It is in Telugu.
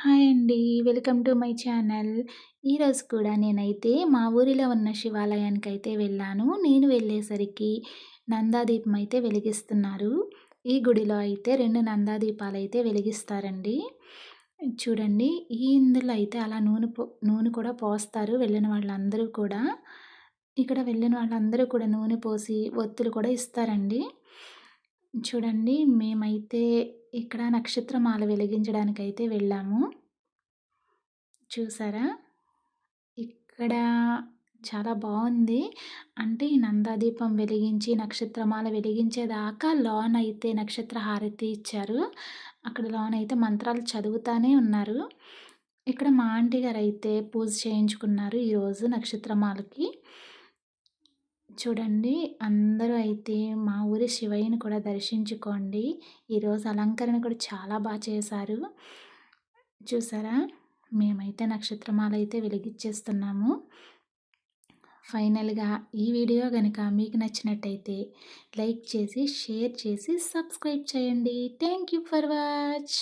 హాయ్ అండి. Welcome to my channel. ఈరోజు కూడా నేనైతే మా ఊరిలో ఉన్న శివాలయానికి అయితే వెళ్ళాను. నేను వెళ్ళేసరికి నందాదీపం అయితే వెలిగిస్తున్నారు. ఈ గుడిలో అయితే రెండు నందాదీపాలు అయితే వెలిగిస్తారండి. చూడండి ఈ ఇందులో అయితే అలా నూనె పో నూనె కూడా పోస్తారు వెళ్ళిన వాళ్ళందరూ కూడా. ఇక్కడ వెళ్ళిన వాళ్ళందరూ కూడా నూనె పోసి ఒత్తులు కూడా ఇస్తారండి. చూడండి మేమైతే ఇక్కడ నక్షత్రమాల వెలిగించడానికైతే వెళ్ళాము. చూసారా? ఇక్కడ చాలా బాగుంది అంటే ఈ నందాదీపం వెలిగించి, నక్షత్రమాల వెలిగించేదాకా లోన్ అయితే నక్షత్ర హారతి ఇచ్చారు. అక్కడ లోనైతే మంత్రాలు చదువుతానే ఉన్నారు. ఇక్కడ మా ఆంటీ గారు అయితే పూజ చేయించుకున్నారు ఈరోజు నక్షత్రమాలకి. చూడండి అందరూ అయితే మా ఊరి శివయ్యని కూడా దర్శించుకోండి. ఈరోజు అలంకరణ కూడా చాలా బాగా చేశారు. చూసారా? మేమైతే నక్షత్రమాల అయితే వెలిగిచ్చేస్తున్నాము. ఫైనల్‌గా ఈ వీడియో కనుక మీకు నచ్చినట్టయితే లైక్ చేసి, షేర్ చేసి, సబ్స్క్రైబ్ చేయండి. Thank you for watch.